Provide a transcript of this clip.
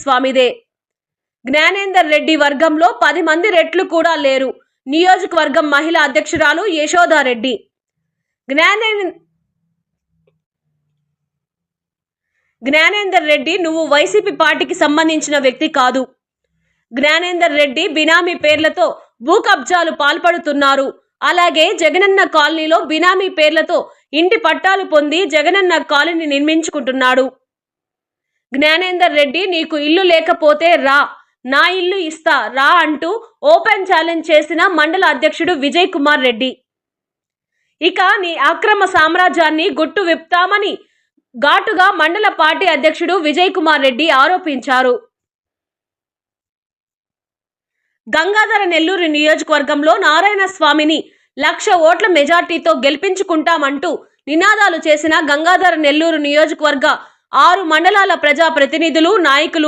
స్వామిదే. జ్ఞానేందర్ రెడ్డి వర్గంలో పది మంది రెట్లు కూడా లేరు. నియోజకవర్గం మహిళా అధ్యక్షురాలు యశోదారెడ్డి. జ్ఞానే జ్ఞానేందర్ రెడ్డి నువ్వు వైసీపీ పార్టీకి సంబంధించిన వ్యక్తి కాదు. జ్ఞానేందర్ రెడ్డి బినామీ పేర్లతో భూ కబ్జాలు పాల్పడుతున్నారు. అలాగే జగనన్న కాలనీలో బినామీ పేర్లతో ఇంటి పట్టాలు పొంది జగనన్న కాలనీ నిర్మించుకుంటున్నాడు. జ్ఞానేందర్ రెడ్డి నీకు ఇల్లు లేకపోతే రా నా ఇల్లు ఇస్తా రా అంటూ ఓపెన్ ఛాలెంజ్ చేసిన మండల అధ్యక్షుడు విజయ్ కుమార్ రెడ్డి. ఇక నీ అక్రమ సామ్రాజ్యాన్ని గుట్టు విప్తామని ఘాటుగా మండల పార్టీ అధ్యక్షుడు విజయ్ కుమార్ రెడ్డి ఆరోపించారు. గంగాధర నెల్లూరు నియోజకవర్గంలో నారాయణ స్వామిని లక్ష ఓట్ల మెజార్టీతో గెలిపించుకుంటామంటూ నినాదాలు చేసిన గంగాధర నెల్లూరు నియోజకవర్గ ఆరు మండలాల ప్రజా ప్రతినిధులు నాయకులు